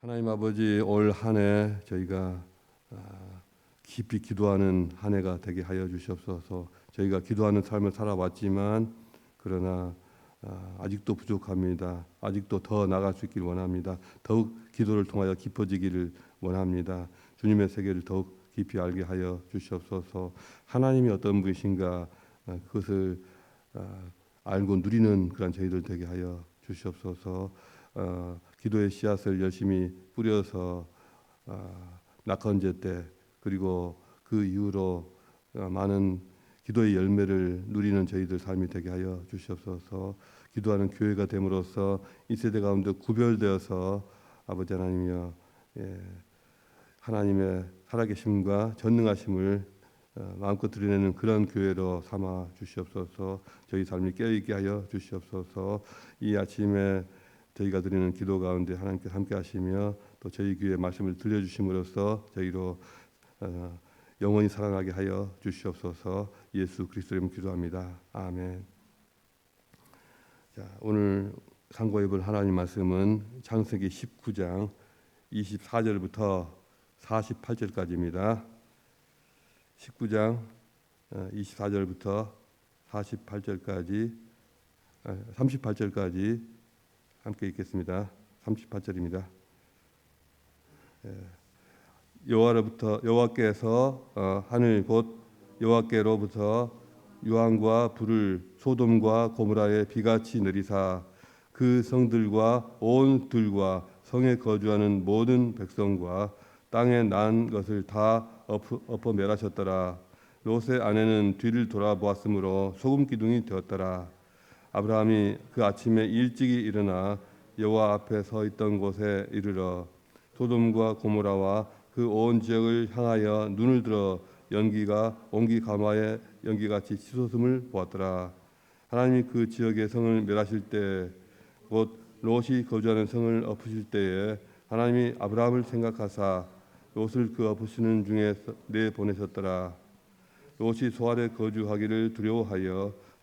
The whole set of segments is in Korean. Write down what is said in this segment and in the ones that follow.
하나님 아버지 올 한 해 저희가 아, 깊이 기도하는 한 해가 되게 하여 주시옵소서. 저희가 기도하는 삶을 살아왔지만 그러나 아, 아직도 부족합니다. 아직도 더 나갈 수 있길 원합니다. 더욱 기도를 통하여 깊어지기를 원합니다. 주님의 세계를 더욱 깊이 알게 하여 주시옵소서. 하나님이 어떤 분이신가 아, 그것을 아, 알고 누리는 그런 저희들 되게 하여 주시옵소서. 어, 기도의 씨앗을 열심히 뿌려서 어, 낙헌제 때 그리고 그 이후로 어, 많은 기도의 열매를 누리는 저희들 삶이 되게 하여 주시옵소서. 기도하는 교회가 됨으로써 이 세대 가운데 구별되어서 아버지 하나님이여 예, 하나님의 살아계심과 전능하심을 어, 마음껏 드러내는 그런 교회로 삼아 주시옵소서. 저희 삶이 깨어있게 하여 주시옵소서. 이 아침에 저희가 드리는 기도 가운데 하나님께 함께 하시며 또 저희 교회 말씀을 들려 주심으로써 저희로 어, 영원히 살아나게 하여 주시옵소서 예수 그리스도 이름 기도합니다. 아멘. 자, 오늘 상고해 볼 하나님 말씀은 창세기 19장 24절부터 48절까지입니다. 19장 24절부터 48절까지 38절까지 함께 읽겠습니다. 38절입니다. 여호와로부터 여호와께서 어, 하늘 곧 여호와께로부터 유황과 불을 소돔과 고무라에 비같이 내리사 그 성들과 온 들과 성에 거주하는 모든 백성과 땅에 난 것을 다 엎어 멸하셨더라. 롯의 아내는 뒤를 돌아보았으므로 소금 기둥이 되었더라. 아브라함이 그 아침에 일찍이 일어나 여호와 앞에 서 있던 곳에 이르러 소돔과 고모라와 그 온 지역을 향하여 눈을 들어 연기가 온기 가마에 연기같이 치솟음을 보았더라. 하나님이 그 지역의 성을 멸하실 때 곧 롯이 거주하는 성을 엎으실 때에 하나님이 아브라함을 생각하사 롯을 그 엎으시는 중에 내 보내셨더라. 롯이 소알에 거주하기를 두려워하여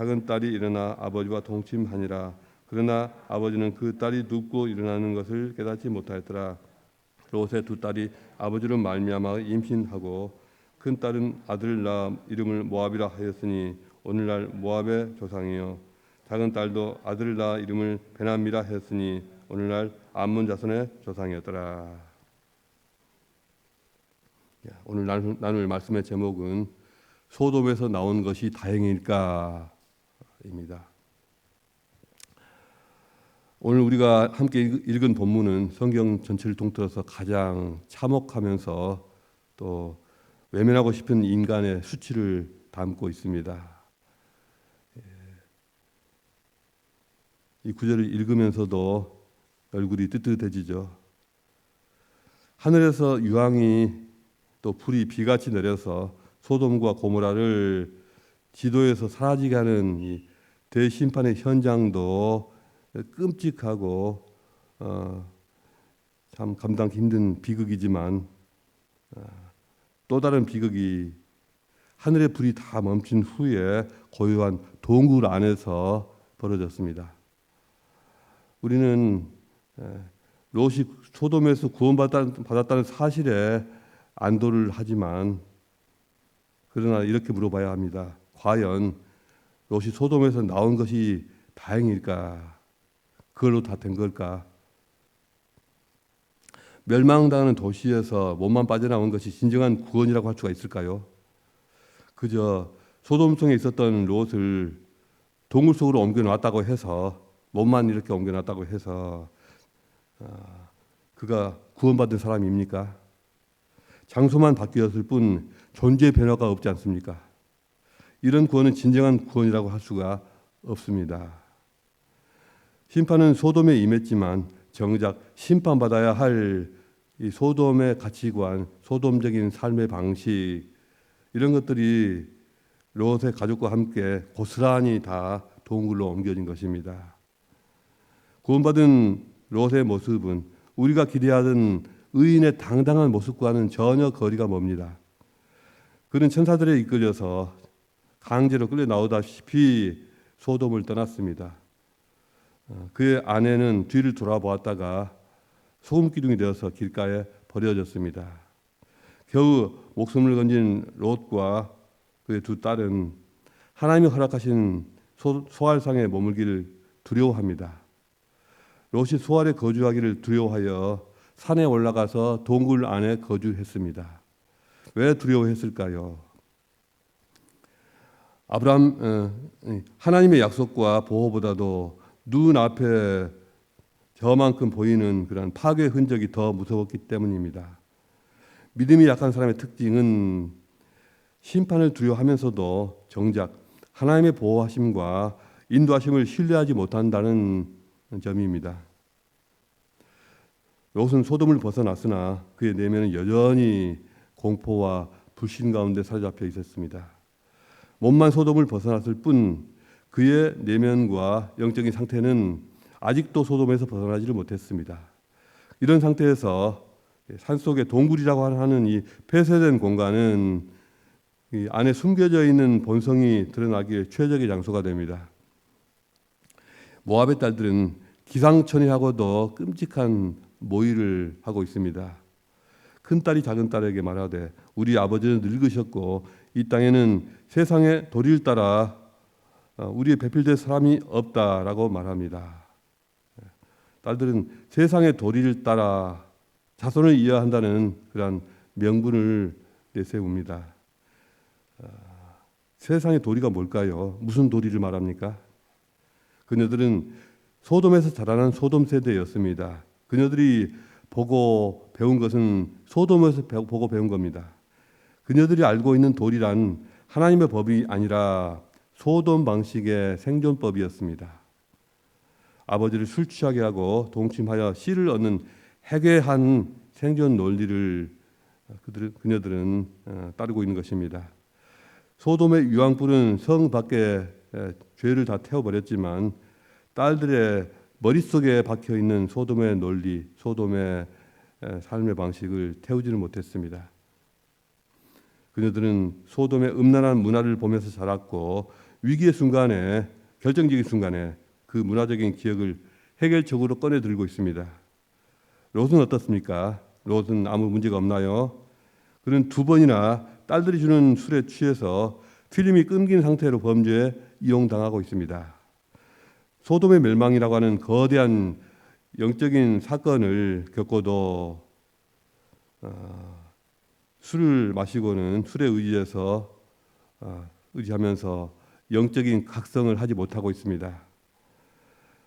작은 딸이 일어나 아버지와 동침하니라. 그러나 아버지는 그 딸이 눕고 일어나는 것을 깨닫지 못하였더라. 롯의 두 딸이 아버지로 말미암아 임신하고 큰 딸은 아들을 낳아 이름을 모압이라 하였으니 오늘날 모압의 조상이요. 작은 딸도 아들을 낳아 이름을 베나미라 했으니 오늘날 암몬 자손의 조상이었더라. 오늘 나눌 말씀의 제목은 소돔에서 나온 것이 다행일까 입니다. 오늘 우리가 함께 읽은 본문은 성경 전체를 통틀어서 가장 참혹하면서 또 외면하고 싶은 인간의 수치를 담고 있습니다. 이 구절을 읽으면서도 얼굴이 뜨뜻해지죠. 하늘에서 유황이 또 불이 비같이 내려서 소돔과 고모라를 지도에서 사라지게 하는 이 대심판의 현장도 끔찍하고 어, 참 감당하기 힘든 비극이지만 어, 또 다른 비극이 하늘의 불이 다 멈춘 후에 고요한 동굴 안에서 벌어졌습니다. 우리는 롯이 소돔에서 구원받았다는 사실에 안도를 하지만 그러나 이렇게 물어봐야 합니다. 과연 롯이 소돔에서 나온 것이 다행일까? 그걸로 다 된 걸까? 멸망당하는 도시에서 몸만 빠져나온 것이 진정한 구원이라고 할 수가 있을까요? 그저 소돔성에 있었던 롯을 동굴 속으로 옮겨놨다고 해서 몸만 이렇게 옮겨놨다고 해서 아, 그가 구원받은 사람입니까? 장소만 바뀌었을 뿐 존재 변화가 없지 않습니까? 이런 구원은 진정한 구원이라고 할 수가 없습니다. 심판은 소돔에 임했지만 정작 심판받아야 할 이 소돔의 가치관, 소돔적인 삶의 방식 이런 것들이 롯의 가족과 함께 고스란히 다 동굴로 옮겨진 것입니다. 구원받은 롯의 모습은 우리가 기대하던 의인의 당당한 모습과는 전혀 거리가 멉니다. 그는 천사들에 이끌려서 강제로 끌려 나오다시피 소돔을 떠났습니다. 어, 그의 아내는 뒤를 돌아보았다가 소금 기둥이 되어서 길가에 버려졌습니다. 겨우 목숨을 건진 롯과 그의 두 딸은 하나님이 허락하신 소, 소알상에 머물기를 두려워합니다. 롯이 소알에 거주하기를 두려워하여 산에 올라가서 동굴 안에 거주했습니다. 왜 두려워했을까요? 아브람 어, 하나님의 약속과 보호보다도 눈 앞에 저만큼 보이는 그런 파괴 흔적이 더 무서웠기 때문입니다. 믿음이 약한 사람의 특징은 심판을 두려워하면서도 정작 하나님의 보호하심과 인도하심을 신뢰하지 못한다는 점입니다. 롯은 소돔을 벗어났으나 그의 내면은 여전히 공포와 불신 가운데 사로잡혀 있었습니다. 몸만 소돔을 벗어났을 뿐 그의 내면과 영적인 상태는 아직도 소돔에서 벗어나지를 못했습니다. 이런 상태에서 산속의 동굴이라고 하는 이 폐쇄된 공간은 이 안에 숨겨져 있는 본성이 드러나기에 최적의 장소가 됩니다. 모압의 딸들은 기상천외하고도 끔찍한 모의를 하고 있습니다. 큰 딸이 작은 딸에게 말하되 우리 아버지는 늙으셨고 이 땅에는 세상의 도리를 따라 어, 우리의 배필될 사람이 없다라고 말합니다. 딸들은 세상의 도리를 따라 자손을 이해한다는 그러한 명분을 내세웁니다. 어, 세상의 도리가 뭘까요? 무슨 도리를 말합니까? 그녀들은 소돔에서 자라난 소돔 세대였습니다. 그녀들이 보고 배운 것은 소돔에서 보고 배운 겁니다. 그녀들이 알고 있는 도리란 하나님의 법이 아니라 소돔 방식의 생존법이었습니다. 아버지를 술 취하게 하고 동침하여 씨를 얻는 해괴한 생존 논리를 그들 그녀들은 어, 따르고 있는 것입니다. 소돔의 유황불은 성 밖에 죄를 다 태워버렸지만 딸들의 머릿속에 박혀 있는 소돔의 논리, 소돔의 삶의 방식을 태우지는 못했습니다. 그녀들은 소돔의 음란한 문화를 보면서 자랐고 위기의 순간에 결정적인 순간에 그 문화적인 기억을 해결적으로 꺼내 들고 있습니다. 롯은 어떻습니까? 롯은 아무 문제가 없나요? 그는 두 번이나 딸들이 주는 술에 취해서 필름이 끊긴 상태로 범죄에 이용당하고 있습니다. 소돔의 멸망이라고 하는 거대한 영적인 사건을 겪고도 어, 술을 마시고는 술에 의지해서 어, 의지하면서 영적인 각성을 하지 못하고 있습니다.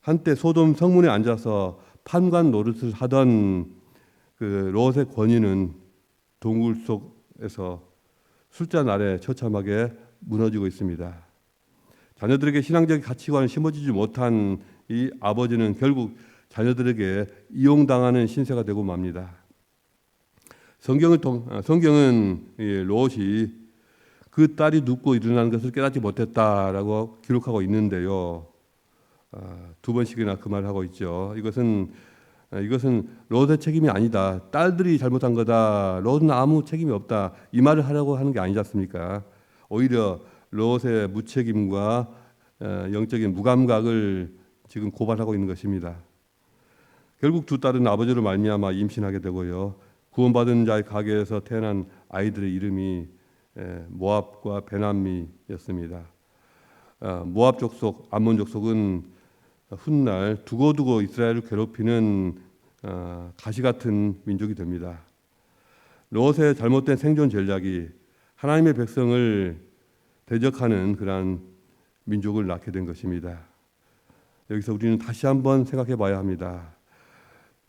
한때 소돔 성문에 앉아서 판관 노릇을 하던 그 롯의 권위는 동굴 속에서 술잔 아래 처참하게 무너지고 있습니다. 자녀들에게 신앙적 가치관을 심어주지 못한 이 아버지는 결국 자녀들에게 이용당하는 신세가 되고 맙니다. 성경을 통 아, 성경은 롯이 그 딸이 눕고 일어나는 것을 깨닫지 못했다라고 기록하고 있는데요. 아, 두 번씩이나 그 말을 하고 있죠. 이것은 아, 이것은 롯의 책임이 아니다. 딸들이 잘못한 거다. 롯은 아무 책임이 없다. 이 말을 하려고 하는 게 아니지 않습니까? 오히려 롯의 무책임과 어, 영적인 무감각을 지금 고발하고 있는 것입니다. 결국 두 딸은 아버지로 말미암아 임신하게 되고요. 구원받은 자의 가게에서 태어난 아이들의 이름이 모압과 베남미였습니다. 아, 모압 족속, 암몬 족속은 훗날 두고두고 이스라엘을 괴롭히는 어, 가시 같은 민족이 됩니다. 롯의 잘못된 생존 전략이 하나님의 백성을 대적하는 그러한 민족을 낳게 된 것입니다. 여기서 우리는 다시 한번 생각해 봐야 합니다.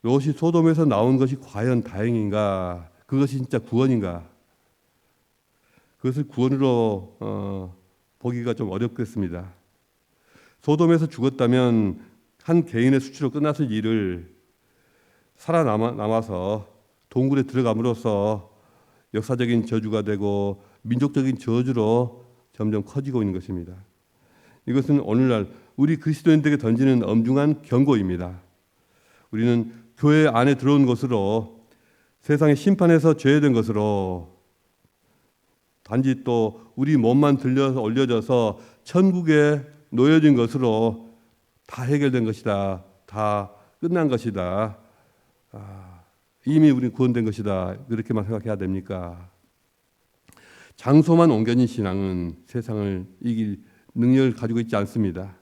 롯이 소돔에서 나온 것이 과연 다행인가? 그것이 진짜 구원인가? 그것을 구원으로 어, 보기가 좀 어렵겠습니다. 소돔에서 죽었다면 한 개인의 수치로 끝났을 일을 살아남아 서 동굴에 들어감으로써 역사적인 저주가 되고 민족적인 저주로 점점 커지고 있는 것입니다. 이것은 오늘날 우리 그리스도인들에게 던지는 엄중한 경고입니다. 우리는 교회 안에 들어온 것으로 세상의 심판에서 죄된 것으로 단지 또 우리 몸만 들려서 올려져서 천국에 놓여진 것으로 다 해결된 것이다. 다 끝난 것이다. 아, 이미 우리 구원된 것이다. 그렇게만 생각해야 됩니까? 장소만 옮겨진 신앙은 세상을 이길 능력을 가지고 있지 않습니다.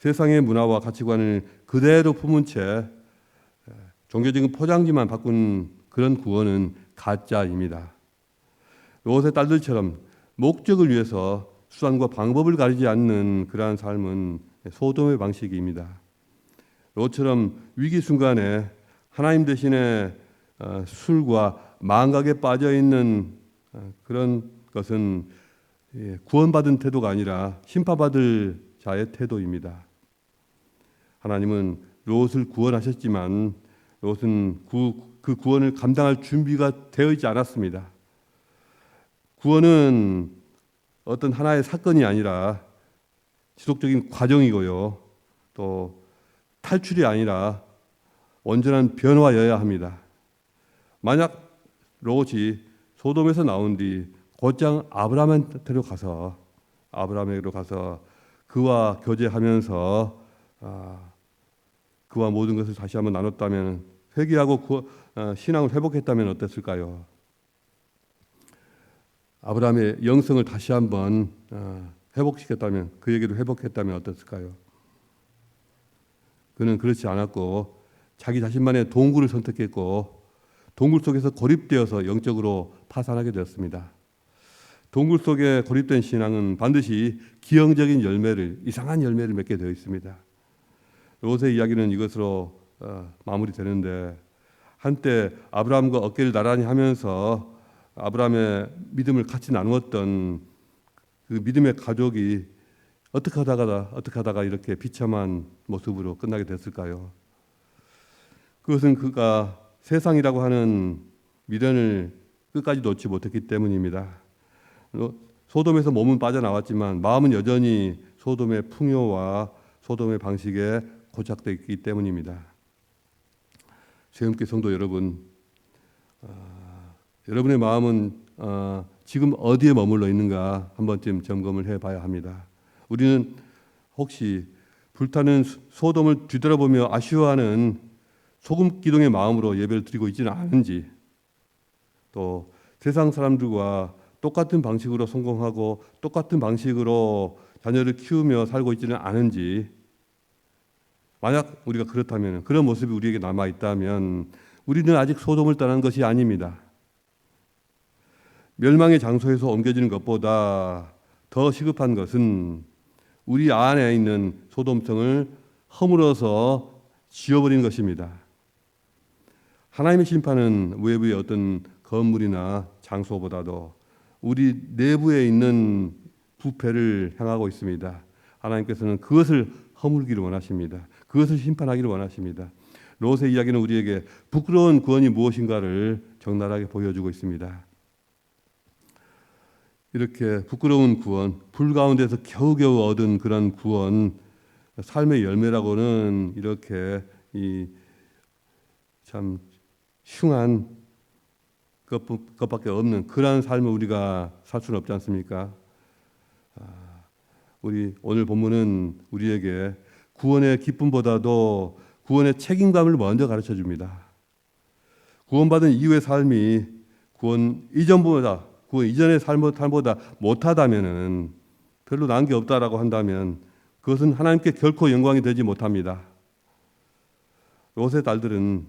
세상의 문화와 가치관을 그대로 품은 채 종교적인 포장지만 바꾼 그런 구원은 가짜입니다. 롯의 딸들처럼 목적을 위해서 수단과 방법을 가리지 않는 그러한 삶은 소돔의 방식입니다. 롯처럼 위기 순간에 하나님 대신에 어, 술과 망각에 빠져 있는 어, 그런 것은 예, 구원받은 태도가 아니라 심판받을 자의 태도입니다. 하나님은 롯을 구원하셨지만 롯은 그 구원을 감당할 준비가 되어 있지 않았습니다. 구원은 어떤 하나의 사건이 아니라 지속적인 과정이고요. 또 탈출이 아니라 온전한 변화여야 합니다. 만약 롯이 소돔에서 나온 뒤 곧장 아브라함한테로 가서 아브라함에게로 가서 그와 교제하면서 아, 그와 모든 것을 다시 한번 나눴다면 회개하고 구, 아, 신앙을 회복했다면 어땠을까요? 아브라함의 영성을 다시 한번 아, 회복시켰다면 그에게도 회복했다면 어땠을까요? 그는 그렇지 않았고 자기 자신만의 동굴을 선택했고 동굴 속에서 고립되어서 영적으로 파산하게 되었습니다. 동굴 속에 고립된 신앙은 반드시 기형적인 열매를 이상한 열매를 맺게 되어 있습니다. 롯의 이야기는 이것으로 어, 마무리되는데 한때 아브라함과 어깨를 나란히 하면서 아브라함의 믿음을 같이 나누었던 그 믿음의 가족이 어떻게 하다가 어떻게 하다가 이렇게 비참한 모습으로 끝나게 됐을까요? 그것은 그가 세상이라고 하는 미련을 끝까지 놓지 못했기 때문입니다. 소돔에서 몸은 빠져나왔지만 마음은 여전히 소돔의 풍요와 소돔의 방식에 고착되어 있기 때문입니다. 세움교 성도 여러분, 어, 여러분의 마음은 어, 지금 어디에 머물러 있는가 한 번쯤 점검을 해봐야 합니다. 우리는 혹시 불타는 소돔을 뒤돌아보며 아쉬워하는 소금 기둥의 마음으로 예배를 드리고 있지는 않은지, 또 세상 사람들과 똑같은 방식으로 성공하고 똑같은 방식으로 자녀를 키우며 살고 있지는 않은지, 만약 우리가 그렇다면 그런 모습이 우리에게 남아 있다면 우리는 아직 소돔을 떠난 것이 아닙니다. 멸망의 장소에서 옮겨지는 것보다 더 시급한 것은 우리 안에 있는 소돔성을 허물어서 지워버리는 것입니다. 하나님의 심판은 외부의 어떤 건물이나 장소보다도 우리 내부에 있는 부패를 향하고 있습니다. 하나님께서는 그것을 허물기를 원하십니다. 그것을 심판하기를 원하십니다. 롯의 이야기는 우리에게 부끄러운 구원이 무엇인가를 적나라하게 보여주고 있습니다. 이렇게 부끄러운 구원, 불 가운데서 겨우겨우 얻은 그런 구원, 삶의 열매라고는 이렇게 이참 흉한 것밖에 없는 그러한 삶을 우리가 살 수는 없지 않습니까? 아, 우리 오늘 본문은 우리에게 구원의 기쁨보다도 구원의 책임감을 먼저 가르쳐 줍니다. 구원받은 이후의 삶이 구원 이전보다 구원 이전의 삶보다 못하다면은 별로 나은 게 없다라고 한다면 그것은 하나님께 결코 영광이 되지 못합니다. 롯의 딸들은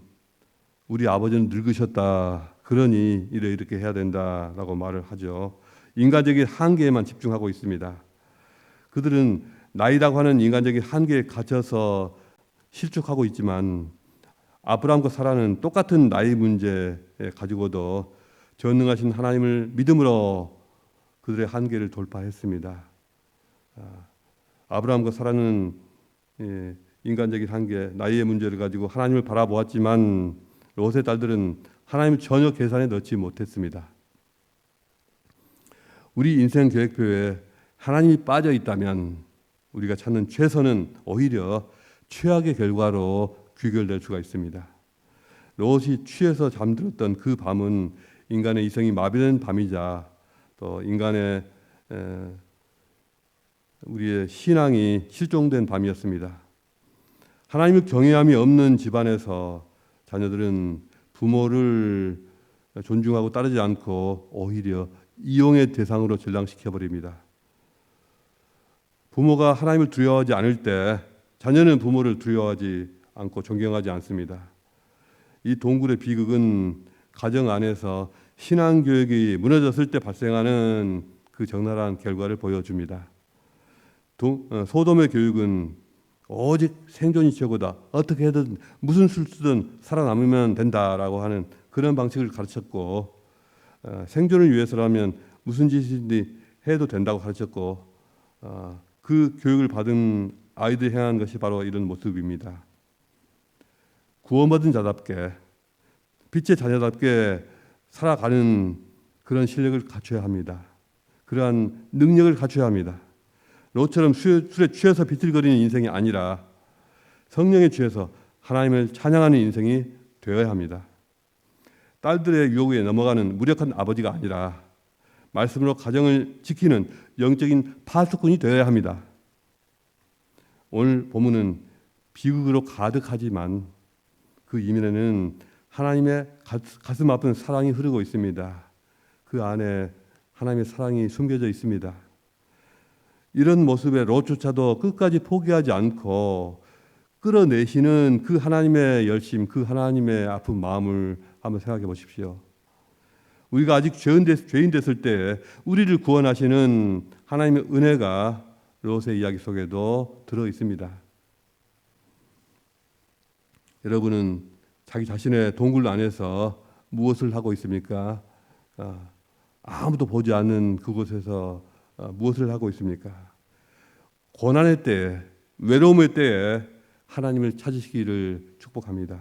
우리 아버지는 늙으셨다. 그러니 이래 이렇게 해야 된다라고 말을 하죠. 인간적인 한계에만 집중하고 있습니다. 그들은 나이라고 하는 인간적인 한계에 갇혀서 실족하고 있지만 아브라함과 사라는 똑같은 나이 문제 가지고도 전능하신 하나님을 믿음으로 그들의 한계를 돌파했습니다. 아, 아브라함과 사라는 예, 인간적인 한계, 나이의 문제를 가지고 하나님을 바라보았지만 롯의 딸들은 하나님을 전혀 계산에 넣지 못했습니다. 우리 인생 계획표에 하나님이 빠져 있다면 우리가 찾는 최선은 오히려 최악의 결과로 귀결될 수가 있습니다. 롯이 취해서 잠들었던 그 밤은 인간의 이성이 마비된 밤이자 또 인간의 에, 우리의 신앙이 실종된 밤이었습니다. 하나님을 경외함이 없는 집안에서 자녀들은 부모를 존중하고 따르지 않고 오히려 이용의 대상으로 전락시켜 버립니다. 부모가 하나님을 두려워하지 않을 때 자녀는 부모를 두려워하지 않고 존경하지 않습니다. 이 동굴의 비극은 가정 안에서 신앙 교육이 무너졌을 때 발생하는 그 적나라한 결과를 보여줍니다. 도, 어, 소돔의 교육은 오직 생존이 최고다. 어떻게든 무슨 쓰든 살아남으면 된다라고 하는 그런 방식을 가르쳤고 어, 생존을 위해서라면 무슨 짓이든 해도 된다고 가르쳤고 어, 그 교육을 받은 아이들이 행한 것이 바로 이런 모습입니다. 구원받은 자답게 빛의 자녀답게 살아가는 그런 실력을 갖춰야 합니다. 그러한 능력을 갖춰야 합니다. 롯처럼 술에 취해서 비틀거리는 인생이 아니라 성령에 취해서 하나님을 찬양하는 인생이 되어야 합니다. 딸들의 유혹에 넘어가는 무력한 아버지가 아니라 말씀으로 가정을 지키는 영적인 파수꾼이 되어야 합니다. 오늘 본문은 비극으로 가득하지만 그 이면에는 하나님의 가슴 아픈 사랑이 흐르고 있습니다. 그 안에 하나님의 사랑이 숨겨져 있습니다. 이런 모습에 롯조차도 끝까지 포기하지 않고 끌어내시는 그 하나님의 열심, 그 하나님의 아픈 마음을 한번 생각해 보십시오. 우리가 아직 죄인, 됐을 때 우리를 구원하시는 하나님의 은혜가 롯의 이야기 속에도 들어 있습니다. 여러분은 자기 자신의 동굴 안에서 무엇을 하고 있습니까? 아, 아무도 보지 않는 그곳에서 아, 무엇을 하고 있습니까? 고난의 때, 외로움의 때에 하나님을 찾으시기를 축복합니다.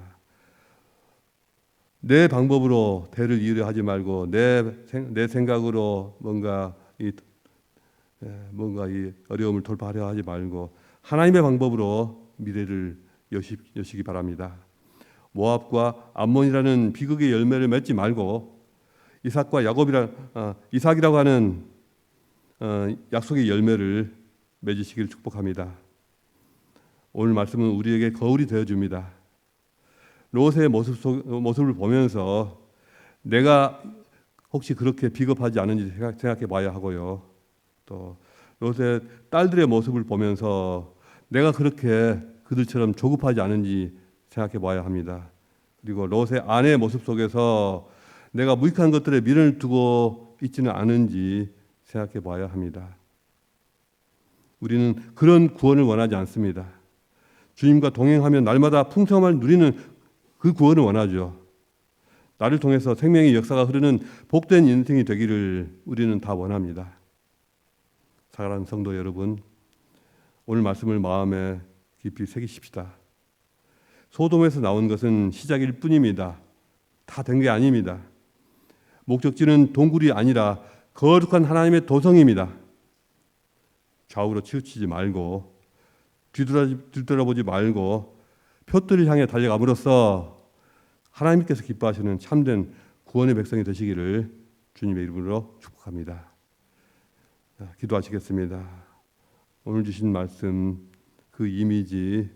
내 방법으로 대를 이으려 하지 말고 내, 내 생각으로 뭔가 이 예, 뭔가 이 어려움을 돌파하려 하지 말고 하나님의 방법으로 미래를 여시, 여시기 바랍니다. 모압과 암몬이라는 비극의 열매를 맺지 말고 이삭과 야곱이라 어, 이삭이라고 하는 어, 약속의 열매를 맺으시기를 축복합니다. 오늘 말씀은 우리에게 거울이 되어 줍니다. 롯의 모습 속, 모습을 보면서 내가 혹시 그렇게 비겁하지 않은지 생각해 봐야 하고요. 또 롯의 딸들의 모습을 보면서 내가 그렇게 그들처럼 조급하지 않은지 생각해 봐야 합니다. 그리고 롯의 아내의 모습 속에서 내가 무익한 것들에 미련을 두고 있지는 않은지 생각해 봐야 합니다. 우리는 그런 구원을 원하지 않습니다. 주님과 동행하며 날마다 풍성함을 누리는 그 구원을 원하죠. 나를 통해서 생명의 역사가 흐르는 복된 인생이 되기를 우리는 다 원합니다. 사랑하는 성도 여러분, 오늘 말씀을 마음에 깊이 새기십시다. 소돔에서 나온 것은 시작일 뿐입니다. 다 된 게 아닙니다. 목적지는 동굴이 아니라 거룩한 하나님의 도성입니다. 좌우로 치우치지 말고 뒤돌아보지 말고 표들을 향해 달려감으로써 하나님께서 기뻐하시는 참된 구원의 백성이 되시기를 주님의 이름으로 축복합니다. 기도하시겠습니다. 오늘 주신 말씀 그 이미지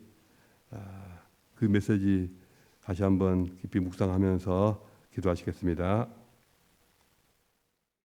아, 그 메시지 다시 한번 깊이 묵상하면서 기도하시겠습니다.